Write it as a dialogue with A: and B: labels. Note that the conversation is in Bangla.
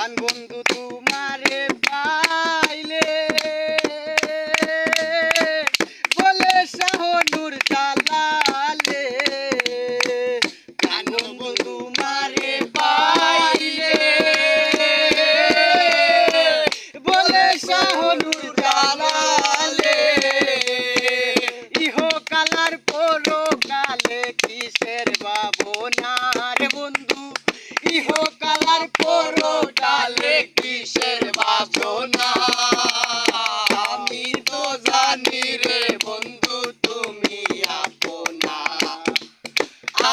A: প্রাণ বন্ধু তোমারে পাইলে। বলে শাহনুর জালালে। প্রাণ বন্ধু তোমারে পাইলে। বলে শাহনুর জালালে। ইহো কালার পরো কালে কিসের বাবনার বন্ধু? ইহো